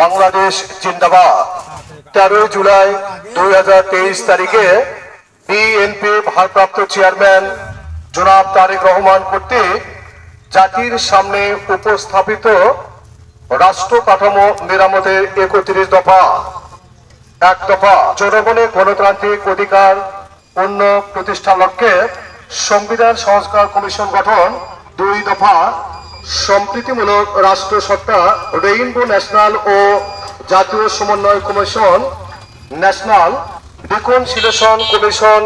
বাংলাদেশ জিন্দাবাদ। তেরোই জুলাই দুই হাজার তেইশ তারিখে বিএনপি ভারপ্রাপ্ত চেয়ারম্যান জনাব তারেক রহমান কর্তৃক জাতির সামনে উপস্থাপিত রাষ্ট্র কাঠামো মেরামতের একত্রিশ দফা। এক দফা জনগণের গণতান্ত্রিক অধিকার পূর্ণ প্রতিষ্ঠা লক্ষ্যে সংবিধান সংস্কার কমিশন গঠন দুই দফা সম্প্রীতিমূলক রাষ্ট্র সত্তা রেইনবো ন্যাশনাল ও জাতীয় সমন্বয় কমিশন ন্যাশনাল রিকনসিলেশন কমিশন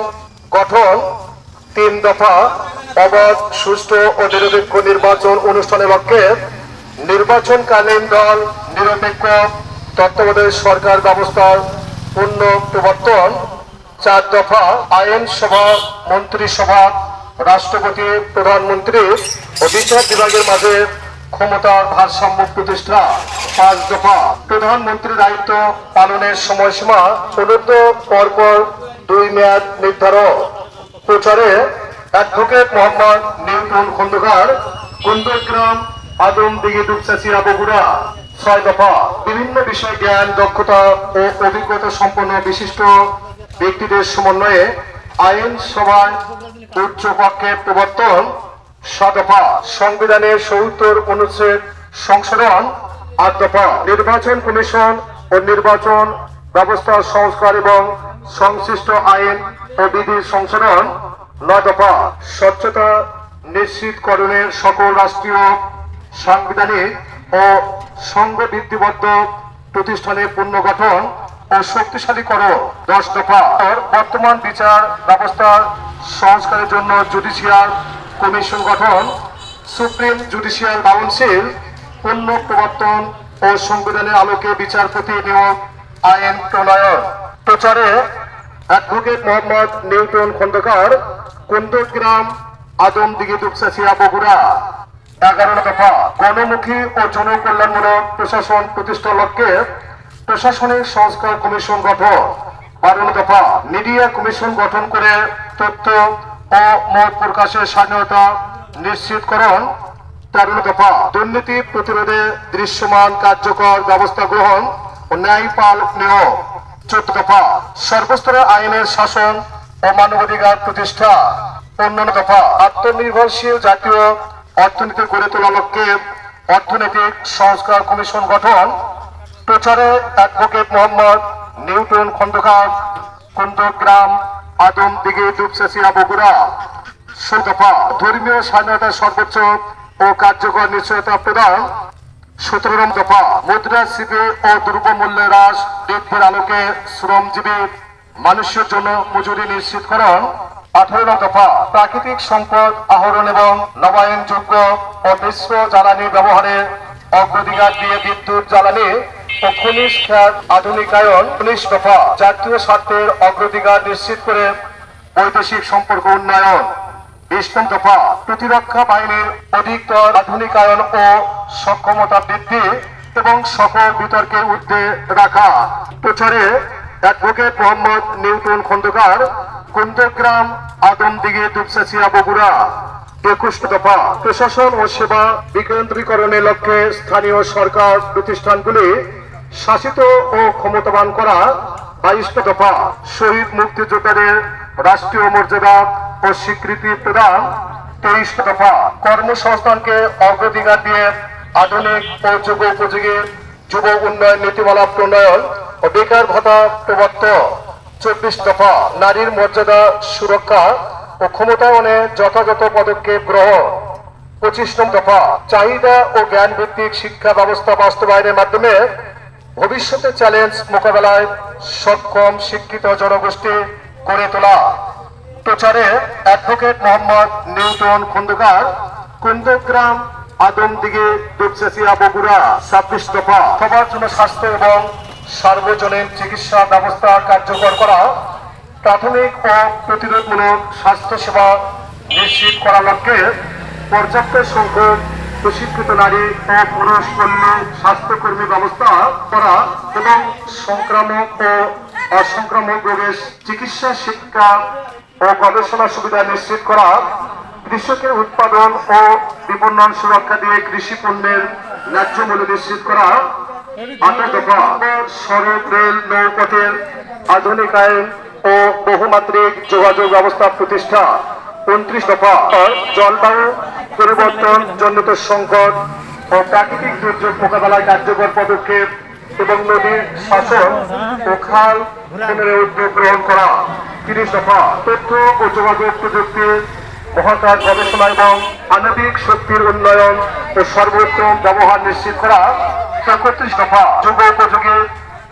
গঠন, তিন দফা, অবাধ, সুষ্ঠু ও নিরপেক্ষ নির্বাচন অনুষ্ঠানের লক্ষ্যে নির্বাচনকালীন দল নিরপেক্ষ তত্ত্বাবধায়ক সরকার ব্যবস্থার পূর্ণ প্রবর্তন, চার দফা আইনসভা, মন্ত্রিসভা রাষ্ট্রপতি, প্রধানমন্ত্রী ও বিচার বিভাগের মাঝে ক্ষমতার ভারসাম্য প্রতিষ্ঠা। পাঁচ দফা প্রধানমন্ত্রীর দায়িত্ব পালনের সময়সীমা চতুর্থ পরপর দুই মেয়াদ নির্ধারণ প্রচারে advocate Mohammad Newton Khandakar Kundagram Adamdighi Dupchanchia Bogura. ছয় দফা বিভিন্ন বিষয় জ্ঞান, দক্ষতা ও অভিজ্ঞতা সম্পন্ন বিশিষ্ট ব্যক্তিদের সমন্বয়ে আইন সভায় উচ্চ পক্ষে প্রবর্তন দফা সংবিধানের সত্তর অনুচ্ছেদ, সংশোধন আট দফা নির্বাচন কমিশন ও নির্বাচন ব্যবস্থা সংস্কার এবং সংশ্লিষ্ট আইন ও বিধি সংশোধন নয় দফা স্বচ্ছতা নিশ্চিতকরণের সকল রাষ্ট্রীয়, সাংবিধানিক ও সংঘবৃত্তিবদ্ধ প্রতিষ্ঠানের পুনর্গঠন ও শক্তিশালী করো দশ দফা বর্তমান বিচার ব্যবস্থার সংস্কারের জন্য জুডিশিয়াল কমিশন গঠন, সুপ্রিম জুডিশিয়াল কাউন্সিল পূর্ণ প্রবর্তন ও সংবিধানের আলোকে বিচারপতি নিয়োগ, আইন প্রণয়ন। প্রচারে অ্যাডভোকেট মোহাম্মদ নিউটন খন্দকার কুন্দগ্রাম আদমদিঘি দুপসাচিয়া বগুড়া। এগারো দফা, গণমুখী ও জনকল্যাণমূলক প্রশাসন প্রতিষ্ঠা লক্ষ্যে প্রশাসনিক সংস্কার কমিশন গঠন। বারো দফা মিডিয়া কমিশন গঠন করে তথ্য ও মত প্রকাশের স্বাধীনতা নিশ্চিতকরণ তেরো দফা দুর্নীতি প্রতিরোধে দৃশ্যমান কার্যকর ব্যবস্থা গ্রহণ ও ন্যায়পাল নিয়োগ চোদ্দ দফা। সর্বস্তরের আইনের শাসন ও মানবাধিকার প্রতিষ্ঠা। অন্যান্য দফা। আত্মনির্ভরশীল জাতীয় অর্থনীতি গড়ে তোলা লক্ষ্যে অর্থনৈতিক সংস্কার কমিশন গঠন। প্রচারে advocate Mohammad Newton Khandakar Kundagram Adamdighi Dupchanchia Bogura. দফা ধর্মীয় স্বাধীনতার সর্বোচ্চ ও কার্যকর নিশ্চয়তা প্রদান। সতেরো নং দফা মুদ্রাস্ফীতি ও দ্রব্যমূল্য হ্রাস বৃদ্ধির আলোকে শ্রমজীবী মানুষের জন্য মজুরি নিশ্চিতকরণ আঠারো নং দফা, প্রাকৃতিক সম্পদ আহরণ এবং নবায়নযোগ্য ও মিশ্র জ্বালানি ব্যবহারে অগ্রাধিকার দিয়ে বিদ্যুৎ জ্বালানি খনিজ খাত আধুনিকায়ন উনিশ দফা জাতীয় স্বার্থের অগ্রাধিকার নিশ্চিত করে বৈদেশিক সম্পর্ক উন্নয়ন। দফা প্রতিরক্ষা বাহিনীর অধিকতর আধুনিকায়ন ও সক্ষমতা বৃদ্ধি এবং সকল ঊর্ধ্বে রাখা। প্রচারে অ্যাডভোকেট মোহাম্মদ নিউটন খন্দকার কুন্দগ্রাম আদমদিঘি দুপসাচিয়া বগুড়া। একুশ দফা প্রশাসন ও সেবা বিকেন্দ্রীকরণের লক্ষ্যে স্থানীয় সরকার প্রতিষ্ঠানগুলি শাসিত ও ক্ষমতাবান করা বাইশ দফা শহীদ মুক্তিযোদ্ধাদের রাষ্ট্রীয় মর্যাদা ও স্বীকৃতি প্রদান তেইশ দফা কর্মসংস্থানকে অগ্রাধিকার দিয়ে আধুনিক ও যুগ উপযোগী যুব উন্নয়ন নীতিমালা প্রণয়ন ও বেকার ভাতা প্রবর্তন চব্বিশ দফা নারীর মর্যাদা সুরক্ষা ও ক্ষমতায়নে যথাযথ পদক্ষেপ গ্রহণ। পঁচিশ নং দফা চাহিদা ও জ্ঞান ভিত্তিক শিক্ষা ব্যবস্থা বাস্তবায়নের মাধ্যমে ভবিষ্যতের চ্যালেঞ্জ মোকাবেলায় সক্ষম, শিক্ষিত জনগোষ্ঠী গড়ে তোলা। প্রচারে অ্যাডভোকেট মোহাম্মদ নিউটন খন্দকার, কুন্দগ্রাম আদমদিঘি দুপচাচিয়া বগুড়া, ছাব্বিশ দফা। সবার জন্য স্বাস্থ্য এবং সার্বজনীন চিকিৎসা ব্যবস্থা কার্যকর করা, প্রাথমিক ও প্রতিরোধমূলক স্বাস্থ্য সেবা নিশ্চিত করার লক্ষ্যে পর্যাপ্ত সংখ্যক প্রশিক্ষিত নারী ও পুরুষ কর্মী স্বাস্থ্যকর্মী ব্যবস্থা করা এবং সংক্রামক ও অসংক্রামক রোগের চিকিৎসা, শিক্ষা ও গবেষণা সুবিধা নিশ্চিত করা, কৃষকের উৎপাদন ও বিপণন সুরক্ষা দিয়ে কৃষি পণ্যের ন্যায্য মূল্য নিশ্চিত করা সড়ক, রেল, নৌপথের আধুনিকায়ন ও বহুমাত্রিক যোগাযোগ ব্যবস্থা প্রতিষ্ঠা, উনত্রিশ দফা, জলবায়ু পরিবর্তন, জনিত সংকট ও প্রাকৃতিক দুর্যোগ মোকাবেলায় কার্যকর পদক্ষেপ এবং নদীর শাসন ও খাল উদ্যোগ গ্রহণ করা। তিরিশ দফা তথ্য ও যোগাযোগ প্রযুক্তি, মহাকাশ গবেষণা এবং আণবিক শক্তির উন্নয়ন ও সর্বোত্তম ব্যবহার নিশ্চিত করা একত্রিশ দফা যুব উপযোগী,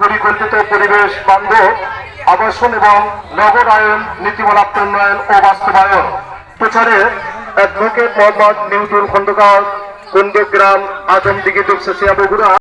পরিকল্পিত পরিবেশ বান্ধব, আবাসন এবং নগরায়ন, নীতিমালা প্রণয়ন ও বাস্তবায়ন। প্রচারে অ্যাডভোকেট মোহাম্মদ নিউটুল খন্দকার কুন্ডগ্রাম আজমদিঘি দুপসেসিয়া বগুড়া।